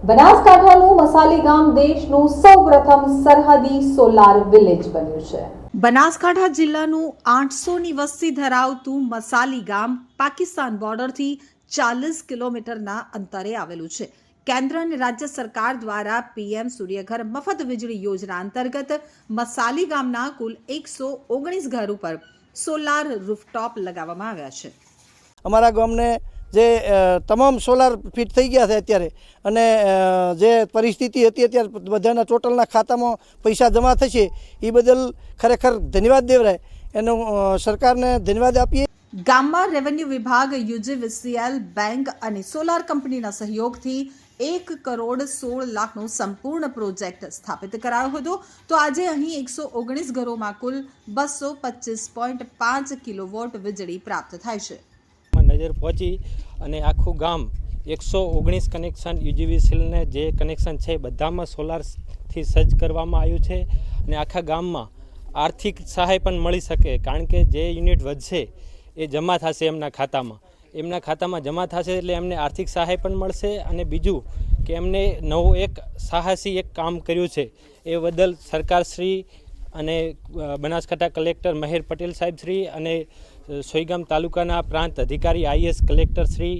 બનાસકાંઠાનું મસાલી ગામ દેશનું સૌપ્રથમ સરહદી સોલાર વિલેજ બન્યું છે. બનાસકાંઠા જિલ્લાનું આઠસોની વસ્તી ધરાવતું મસાલી ગામ પાકિસ્તાન બોર્ડરથી ચાલીસ કિલોમીટરના અંતરે આવેલું છે. કેન્દ્ર અને રાજ્ય સરકાર દ્વારા પીએમ સૂર્યઘર મફત વીજળી યોજના અંતર્ગત મસાલી ગામના કુલ એકસો ઓગણીસ ઘર ઉપર સોલાર રૂફટોપ લગાવવામાં આવ્યા છે. અમારા ગામને જે તમામ સોલાર ફિટ થઈ ગયા છે અત્યારે. અને જે પરિસ્થિતિ હતી અત્યારે બધાના ટોટલના ખાતામાં પૈસા જમા થશે એ બદલ ખરેખર ધન્યવાદ દેવરાય. એનો સરકારને ધન્યવાદ આપીએ. ગામમાં રેવન્યુ વિભાગ, યુજીવીસીએલ, બેંક અને સોલાર કંપનીના સહયોગથી એક કરોડ સોળ લાખનો સંપૂર્ણ પ્રોજેક્ટ સ્થાપિત કરાયો હતો. તો આજે અહીં એકસો ઓગણીસ ઘરોમાં કુલ બસો પચીસ પોઈન્ટ પાંચ કિલોવોટ વીજળી પ્રાપ્ત થાય છે. નજર પહોંચી અને આખું ગામ એકસો ઓગણીસ કનેક્શન યુજીવીસીલને જે કનેક્શન છે બધામાં સોલારથી સજ્જ કરવામાં આવ્યું છે અને આખા ગામમાં આર્થિક સહાય પણ મળી શકે કારણ કે જે યુનિટ વધશે એ જમા થશે એમના ખાતામાં. એમના ખાતામાં જમા થશે એટલે એમને આર્થિક સહાય પણ મળશે અને બીજું કે એમને નવું એક સાહસી એક કામ કર્યું છે એ બદલ સરકારશ્રી અને બનાસકાંઠા કલેક્ટર મહેર પટેલ સાહેબ શ્રી અને સોઈગામ તાલુકાના પ્રાંત અધિકારી આઈએસ કલેક્ટર શ્રી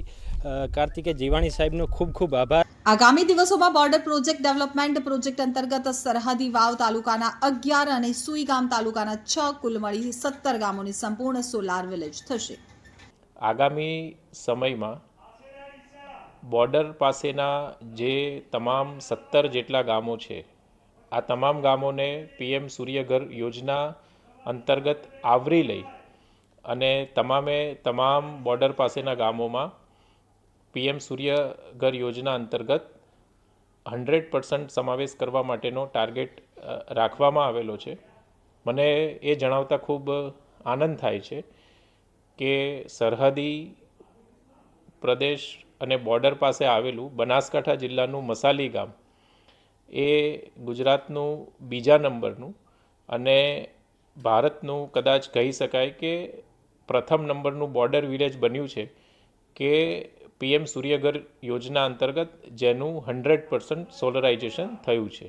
કાર્તિકે જીવાણી સાહેબનો ખૂબ ખૂબ આભાર. આગામી દિવસોમાં બોર્ડર પ્રોજેક્ટ ડેવલપમેન્ટ પ્રોજેક્ટ અંતર્ગત સરહદી વાવ તાલુકાના અગિયાર અને સુઈગામ તાલુકાના છ કુલ મળી સત્તર ગામોની સંપૂર્ણ સોલાર વિલેજ થશે. આગામી સમયમાં બોર્ડર પાસેના જે તમામ સત્તર જેટલા ગામો છે આ તમામ ગામોને પીએમ સૂર્યઘર યોજના અંતર્ગત આવરી લઈ અને તમામે તમામ બોર્ડર પાસેના ગામોમાં પીએમ સૂર્યઘર યોજના અંતર્ગત હંડ્રેડ પર્સન્ટ સમાવેશ કરવા માટેનો ટાર્ગેટ રાખવામાં આવેલો છે. મને એ જણાવતા ખૂબ આનંદ થાય છે કે સરહદી પ્રદેશ અને બોર્ડર પાસે આવેલું બનાસકાંઠા જિલ્લાનું મસાલી ગામ એ ગુજરાતનું બીજા નંબરનું અને ભારતનું કદાચ કહી શકાય કે પ્રથમ નંબરનું બોર્ડર વિલેજ બન્યું છે કે પીએમ સૂર્યઘર યોજના અંતર્ગત જેનું હન્ડ્રેડ પર્સન્ટ સોલરાઇઝેશન થયું છે.